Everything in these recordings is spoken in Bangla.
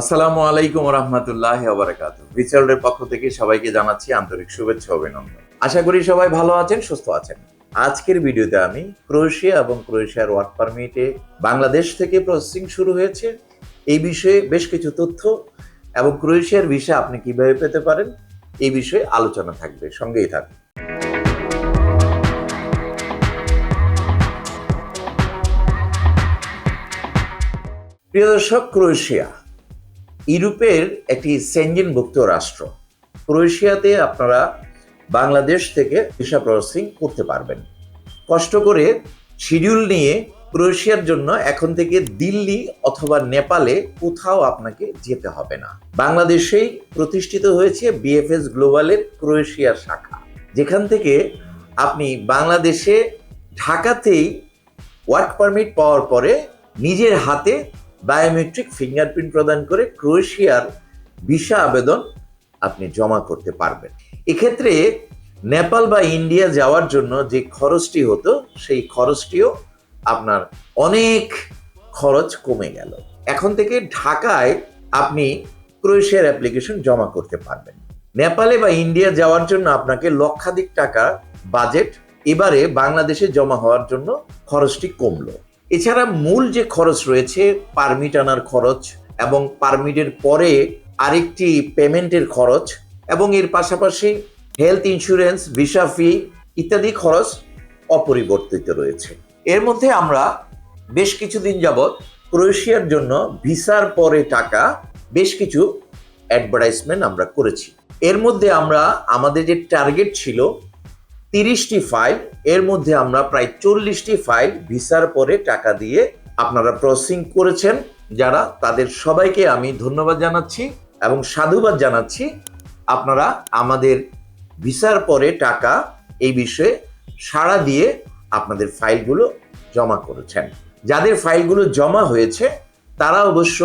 আসসালামু আলাইকুম রহমতুল্লাহ বারাকাত ভিচারের পক্ষ থেকে সবাইকে জানাচ্ছি আন্তরিক শুভেচ্ছা অভিনন্দন। আশা করি সবাই ভালো আছেন, সুস্থ আছেন। আজকের ভিডিওতে আমি ক্রোয়েশিয়া এবং ক্রোয়েশিয়ার ওয়ার্ক পারমিটে বাংলাদেশ থেকে প্রসেসিং শুরু হয়েছে। এই বিষয়ে বেশ কিছু তথ্য এবং ক্রোয়েশিয়ার ভিসা আপনি কীভাবে পেতে পারেন, এই বিষয়ে আলোচনা থাকবে, সঙ্গেই থাকবে প্রিয় দর্শক, ক্রোয়েশিয়া। ইউরোপের একটি সেঞ্জিনভুক্ত রাষ্ট্র। ক্রোয়েশিয়াতে আপনারা বাংলাদেশ থেকে ভিসা প্রসেসিং করতে পারবেন। কষ্ট করে শিডিউল নিয়ে ক্রোয়েশিয়ার জন্য এখন থেকে দিল্লি অথবা নেপালে কোথাও আপনাকে যেতে হবে না। বাংলাদেশেই প্রতিষ্ঠিত হয়েছে বিএফএস গ্লোবালের ক্রোয়েশিয়ার শাখা। যেখান থেকে আপনি বাংলাদেশে ঢাকাতেই ওয়ার্ক পারমিট পাওয়ার পরে নিজের হাতে বায়োমেট্রিক ফিঙ্গারপ্রিন্ট প্রদান করে ক্রোয়েশিয়ার ভিসা আবেদন আপনি জমা করতে পারবেন। এক্ষেত্রে নেপাল বা ইন্ডিয়া যাওয়ার জন্য যে খরচটি হতো, সেই খরচটিও আপনার অনেক খরচ কমে গেল। এখন থেকে ঢাকায় আপনি ক্রোয়েশিয়ার অ্যাপ্লিকেশন জমা করতে পারবেন। নেপালে বা ইন্ডিয়া যাওয়ার জন্য আপনাকে লক্ষাধিক টাকা বাজেট এবারে বাংলাদেশে জমা হওয়ার জন্য খরচটি কমলো। এছাড়া মূল যে খরচ রয়েছে পারমিট আনার খরচ এবং পারমিটের পরে আরেকটি পেমেন্টের খরচ এবং এর পাশাপাশি হেলথ ইন্স্যুরেন্স ভিসা ফি ইত্যাদি খরচ অপরিবর্তিত রয়েছে। এর মধ্যে আমরা বেশ কিছুদিন যাবৎ ক্রোয়েশিয়ার জন্য ভিসার পরে টাকা বেশ কিছু অ্যাডভার্টাইজমেন্ট আমরা করেছি। এর মধ্যে আমরা, আমাদের যে টার্গেট ছিল তিরিশটি ফাইল, এর মধ্যে আমরা প্রায় চল্লিশটি ফাইল ভিসার পরে টাকা দিয়ে আপনারা প্রসেসিং করেছেন, যারা তাদের সবাইকে আমি ধন্যবাদ জানাচ্ছি এবং সাধুবাদ জানাচ্ছি। আপনারা আমাদের ভিসার পরে টাকা এই বিষয়ে সাড়া দিয়ে আপনাদের ফাইলগুলো জমা করেছেন। যাদের ফাইলগুলো জমা হয়েছে, তারা অবশ্য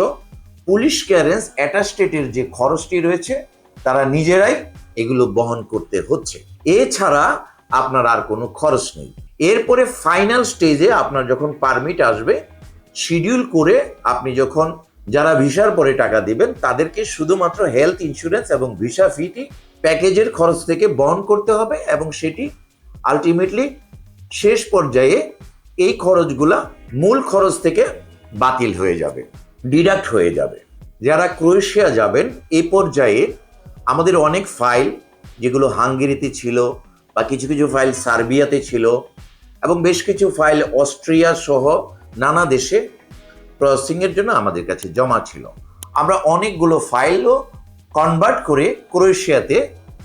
পুলিশ ক্যারেন্স অ্যাটাস্টেটের যে খরচটি রয়েছে, তারা নিজেরাই এগুলো বহন করতে হচ্ছে। এছাড়া আপনার আর কোনো খরচ নেই। এরপরে ফাইনাল স্টেজে আপনার যখন পারমিট আসবে শিডিউল করে আপনি যখন যারা ভিসার পরে টাকা দিবেন, তাদেরকে শুধুমাত্র হেলথ ইন্স্যুরেন্স এবং ভিসা ফিটি প্যাকেজের খরচ থেকে বহন করতে হবে এবং সেটি আলটিমেটলি শেষ পর্যায়ে এই খরচগুলা মূল খরচ থেকে বাতিল হয়ে যাবে ডিডাক্ট হয়ে যাবে। যারা ক্রোয়েশিয়া যাবেন, এ পর্যায়ে আমাদের অনেক ফাইল যেগুলো হাঙ্গেরিতে ছিল বা কিছু কিছু ফাইল সার্বিয়াতে ছিল এবং বেশ কিছু ফাইল অস্ট্রিয়া সহ নানা দেশে প্রসেসিংয়ের জন্য আমাদের কাছে জমা ছিল। আমরা অনেকগুলো ফাইলও কনভার্ট করে ক্রোয়েশিয়াতে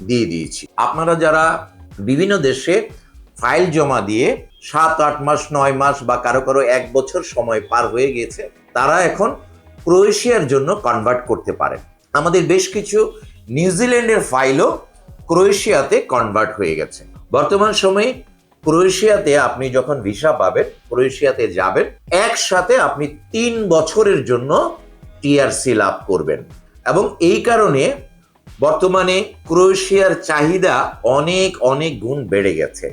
দিয়ে দিয়েছি। আপনারা যারা বিভিন্ন দেশে ফাইল জমা দিয়ে সাত, আট মাস, নয় মাস বা কারও কারও এক বছর সময় পার হয়ে গেছে, তারা এখন ক্রোয়েশিয়ার জন্য কনভার্ট করতে পারেন। আমাদের বেশ কিছু নিউজিল্যান্ডের ফাইলও ক্রোয়েশিয়াতে কনভার্ট হয়ে গেছে। বর্তমান সময়ে ক্রোয়েশিয়াতে আপনি যখন ভিসা পাবেন, ক্রোয়েশিয়াতে যাবেন, একসাথে আপনি তিন বছরের জন্য টিআরসি লাভ করবেন। এবং এই কারণে বর্তমানে ক্রোয়েশিয়ার চাহিদা অনেক অনেক গুণ বেড়ে গেছে।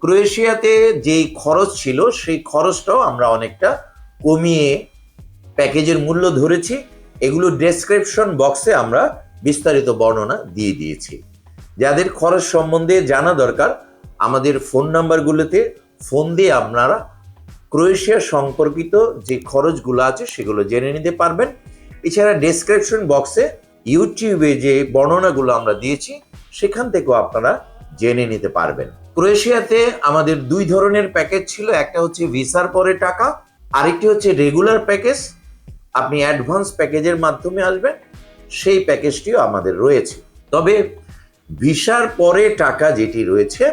ক্রোয়েশিয়াতে যেই খরচ ছিল, সেই খরচটাও আমরা অনেকটা কমিয়ে প্যাকেজের মূল্য ধরেছি। এগুলো ডেসক্রিপশন বক্সে আমরা বিস্তারিত বর্ণনা দিয়ে দিয়েছি। যাদের খরচ সম্বন্ধে জানা দরকার, আমাদের ফোন নাম্বারগুলোতে ফোন দিয়ে আপনারা ক্রোয়েশিয়া সম্পর্কিত যে খরচগুলো আছে সেগুলো জেনে নিতে পারবেন। এছাড়া ডেসক্রিপশন বক্সে ইউটিউবে যে বর্ণনাগুলো আমরা দিয়েছি, সেখান থেকেও আপনারা জেনে নিতে পারবেন। ক্রোয়েশিয়াতে আমাদের দুই ধরনের প্যাকেজ ছিল, একটা হচ্ছে ভিসার পরে টাকা, আরেকটি হচ্ছে রেগুলার প্যাকেজ। আপনি অ্যাডভান্স প্যাকেজের মাধ্যমে আসবেন, সেই প্যাকেজটিও আমাদের রয়েছে। তবে ভিসার পরে টাকা যেটি রয়েছে,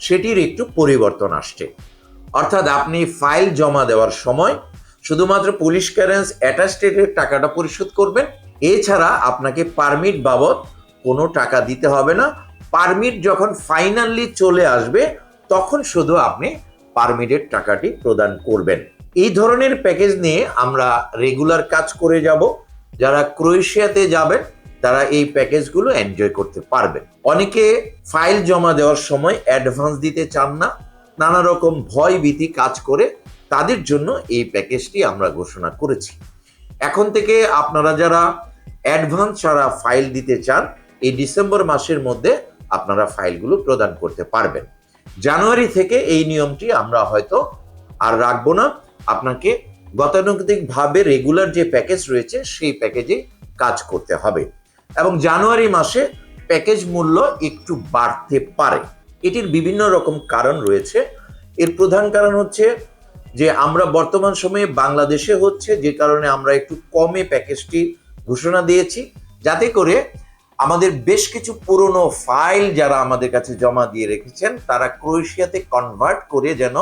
সেটির একটু পরিবর্তন আসছে। অর্থাৎ আপনি ফাইল জমা দেওয়ার সময় শুধুমাত্র পুলিশ ক্যারেন্স অ্যাটাস্টেটের টাকাটা পরিশোধ করবেন। এছাড়া আপনাকে পারমিট বাবদ কোনো টাকা দিতে হবে না। পারমিট যখন ফাইনালি চলে আসবে, তখন শুধু আপনি পারমিটের টাকাটি প্রদান করবেন। এই ধরনের প্যাকেজ নিয়ে আমরা রেগুলার কাজ করে যাব। যারা ক্রোয়েশিয়াতে যাবেন তারা এই প্যাকেজগুলো এনজয় করতে পারবেন। অনেকে ফাইল জমা দেওয়ার সময় অ্যাডভান্স দিতে চান না, নানা রকম ভয় ভীতি কাজ করে তাদের জন্য এই প্যাকেজটি আমরা ঘোষণা করেছি। এখন থেকে আপনারা যারা অ্যাডভান্স যারা ফাইল দিতে চান, এই ডিসেম্বর মাসের মধ্যে আপনারা ফাইলগুলো প্রদান করতে পারবেন। জানুয়ারি থেকে এই নিয়মটি আমরা হয়তো আর রাখব না। আপনাকে গতানুগতিকভাবে রেগুলার যে প্যাকেজ রয়েছে, সেই প্যাকেজে কাজ করতে হবে। এবং জানুয়ারি মাসে প্যাকেজ মূল্য একটু বাড়তে পারে। এটির বিভিন্ন রকম কারণ রয়েছে। এর প্রধান কারণ হচ্ছে যে আমরা বর্তমান সময়ে বাংলাদেশে হচ্ছে যে কারণে আমরা একটু কমে প্যাকেজটি ঘোষণা দিয়েছি। যাতে করে আমাদের বেশ কিছু পুরনো ফাইল যারা আমাদের কাছে জমা দিয়ে রেখেছেন, তারা ক্রোয়েশিয়াতে কনভার্ট করে যেন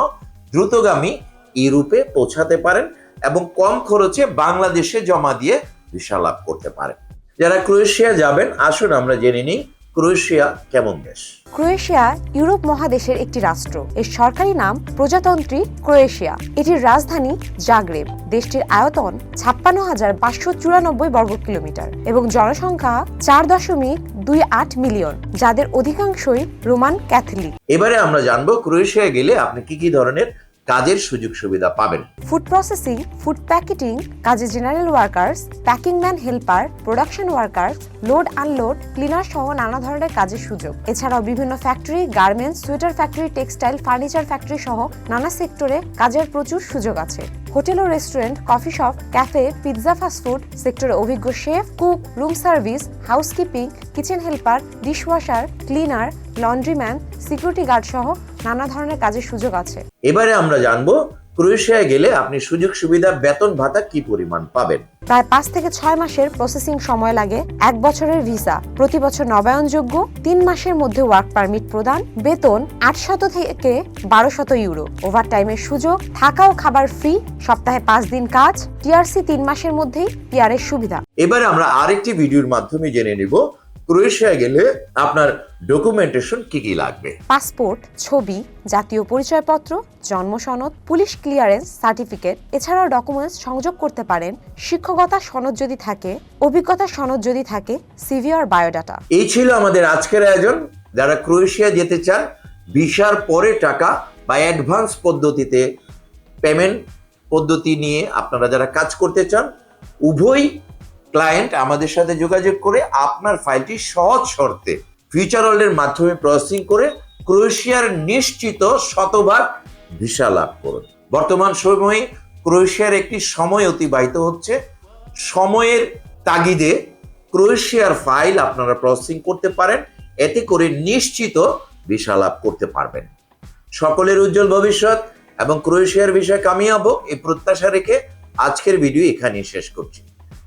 দ্রুতগামী ইউরোপে পৌঁছাতে পারেন এবং কম খরচে বাংলাদেশে জমা দিয়ে ভিসা লাভ করতে পারেন। যারা ক্রোয়েশিয়া যাবেন আসুন আমরা জেনে নিই ক্রোয়েশিয়া কেমন দেশ। ক্রোয়েশিয়া ইউরোপ মহাদেশের একটি রাষ্ট্র। এর সরকারি নাম প্রজাতন্ত্রী ক্রোয়েশিয়া। এটির রাজধানী জাগ্রেব। দেশটির আয়তন ছাপ্পান্ন হাজার পাঁচশো চুরানব্বই বর্গ কিলোমিটার এবং জনসংখ্যা চার দশমিক দুই আট মিলিয়ন যাদের অধিকাংশই রোমান ক্যাথলিক। এবারে আমরা জানব ক্রোয়েশিয়া গেলে আপনি কি কি ধরনের কাজের সুযোগ সুবিধা পাবেন। ফুড প্রসেসিং ফুড প্যাকেটিং কাজে general workers packing man helper production worker load unload cleaner সহ নানা ধরনের কাজের সুযোগ। এছাড়াও বিভিন্ন factory garments sweater factory textile furniture factory সহ নানা সেক্টরে কাজের প্রচুর সুযোগ আছে। হোটেল ও restaurant, coffee shop, cafe, pizza fast food সেক্টরে অভিজ্ঞ chef, cook, room service, housekeeping, kitchen helper, dishwasher, cleaner, laundryman, security guard সহ নানা ধরনের কাজের সুযোগ আছে। এবারে আমরা জানব ক্রোয়েশিয়ায় গেলে আপনি সুযোগ সুবিধা বেতন ভাতা কি পরিমাণ পাবেন? প্রায় পাঁচ থেকে ছয় মাসের প্রসেসিং সময় লাগে এক বছরের ভিসা। প্রতি বছর নবায়নযোগ্য তিন মাসের মধ্যে ওয়ার্ক পারমিট প্রদান। বেতন আটশত থেকে বারোশত ইউরো। ওভারটাইমের সুযোগ থাকা ও খাবার ফ্রি সপ্তাহে পাঁচ দিন কাজ টিআরসি তিন মাসের মধ্যেই পিআরের সুবিধা। এবারে আমরা আরেকটি ভিডিওর মাধ্যমে জেনে নিব ক্রোয়েশিয়ায় গেলে আপনার ডকুমেন্টেশন কি কি লাগবে? পাসপোর্ট ছবি জাতীয় পরিচয়পত্র জন্ম সনদ পুলিশ ক্লিয়ারেন্স সার্টিফিকেট এছাড়াও ডকুমেন্টস সংযোগ করতে পারেন। শিক্ষকতা সনদ যদি থাকে অভিজ্ঞতা সনদ যদি থাকে সিভি আর বায়োডাটা এই ছিল আমাদের আজকের আয়োজন। যারা ক্রোয়েশিয়া যেতে চান ভিসার পরে টাকা বা অ্যাডভান্স পদ্ধতিতে পেমেন্ট পদ্ধতি নিয়ে আপনারা যারা কাজ করতে চান উভয় ক্লায়েন্ট আমাদের সাথে যোগাযোগ করে আপনার ফাইলটি সহজ শর্তে ফিউচার ওয়ার্ল্ডের মাধ্যমে প্রসেসিং করে ক্রোয়েশিয়ার নিশ্চিত শতভাগ ভিসা লাভ করুন। বর্তমান সময়ে ক্রোয়েশিয়ার একটি সময় অতিবাহিত হচ্ছে। সময়ের তাগিদে ক্রোয়েশিয়ার ফাইল আপনারা প্রসেসিং করতে পারেন। এতে করে নিশ্চিত ভিসা লাভ করতে পারবেন। সকলের উজ্জ্বল ভবিষ্যৎ এবং ক্রোয়েশিয়ার বিষয়ে কামিয়াব। এই প্রত্যাশা রেখে আজকের ভিডিও এখানেই শেষ করছি।